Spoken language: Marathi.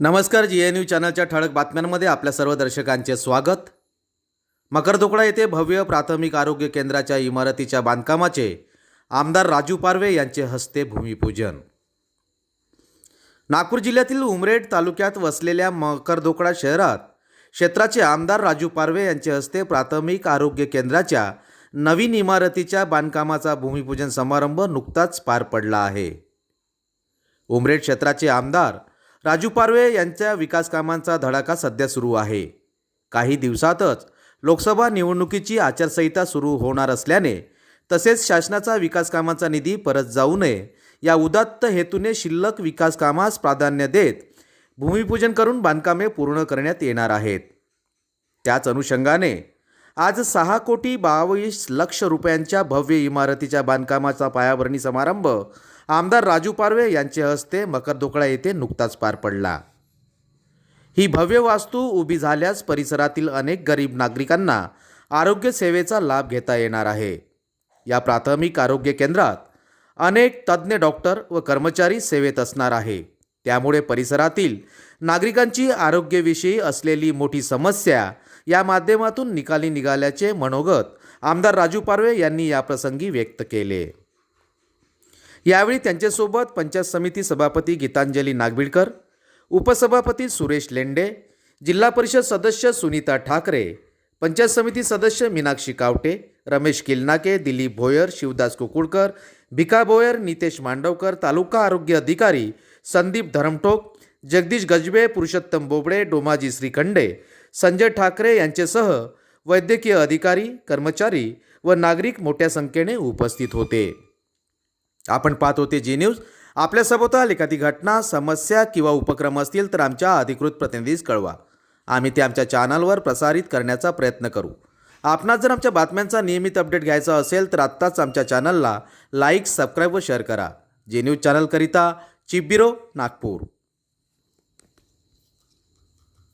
नमस्कार जी एन यू चॅनलच्या ठळक बातम्यांमध्ये आपल्या सर्व दर्शकांचे स्वागत. मकरदोकडा येथे भव्य प्राथमिक आरोग्य केंद्राच्या इमारतीच्या बांधकामाचे आमदार राजू पारवे यांचे हस्ते भूमिपूजन. नागपूर जिल्ह्यातील उमरेड तालुक्यात वसलेल्या मकरदोकडा शहरात क्षेत्राचे आमदार राजू पारवे यांचे हस्ते प्राथमिक आरोग्य केंद्राच्या नवीन इमारतीच्या बांधकामाचा भूमिपूजन समारंभ नुकताच पार पडला आहे. उमरेड क्षेत्राचे आमदार राजू पारवे यांच्या विकासकामांचा धडाका सध्या सुरू आहे. काही दिवसातच लोकसभा निवडणुकीची आचारसंहिता सुरू होणार असल्याने तसेच शासनाचा विकासकामाचा निधी परत जाऊ नये या उदात्त हेतूने शिल्लक विकासकामास प्राधान्य देत भूमिपूजन करून बांधकामे पूर्ण करण्यात येणार आहेत. त्याच अनुषंगाने आज सहा कोटी बावीस लक्ष रुपयांच्या भव्य इमारतीच्या बांधकामाचा पायाभरणी समारंभ. आमदार राजू पारवे यांच्या हस्ते मकरदोकडा येथे नुकताच पार पडला. ही भव्य वास्तू उभी झाल्यास परिसरातील अनेक गरीब नागरिकांना आरोग्य सेवेचा लाभ घेता येणार आहे. या प्राथमिक आरोग्य केंद्रात अनेक तज्ज्ञ डॉक्टर व कर्मचारी सेवेत असणार आहे. त्यामुळे परिसरातील नागरिकांची आरोग्यविषयी असलेली मोठी समस्या या माध्यमातून निकाली निघाल्याचे मनोगत आमदार राजू पारवे यांनी याप्रसंगी व्यक्त केले. यावेळी त्यांच्यासोबत पंचायत समिती सभापती गीतांजली नागविडकर उपसभापती सुरेश लेंडे जिल्हा परिषद सदस्य सुनीता ठाकरे पंचायत समिती सदस्य मीनाक्षी कावटे रमेश किलनाके दिलीप भोयर शिवदास कुकुडकर भिका भोयर नितेश मांडवकर तालुका आरोग्य अधिकारी संदीप धरमठोक जगदीश गजबे पुरुषोत्तम बोबडे डोमाजी श्रीखंडे संजय ठाकरे यांच्यासह वैद्यकीय अधिकारी कर्मचारी व नागरिक मोठ्या संख्येने उपस्थित होते. आपण पाहत होते जी न्यूज आपल्या एखादी घटना समस्या किंवा उपक्रम असतील तर आमच्या अधिकृत प्रतिनिधीस कळवा. आम्ही ते आमच्या चॅनलवर प्रसारित करण्याचा प्रयत्न करू. आपणास जर आमच्या बातम्यांचा नियमित अपडेट घ्यायचा असेल तर आत्ताच आमच्या चॅनलला लाईक सबस्क्राईब व शेअर करा. जे न्यूज चॅनलकरिता चिप नागपूर.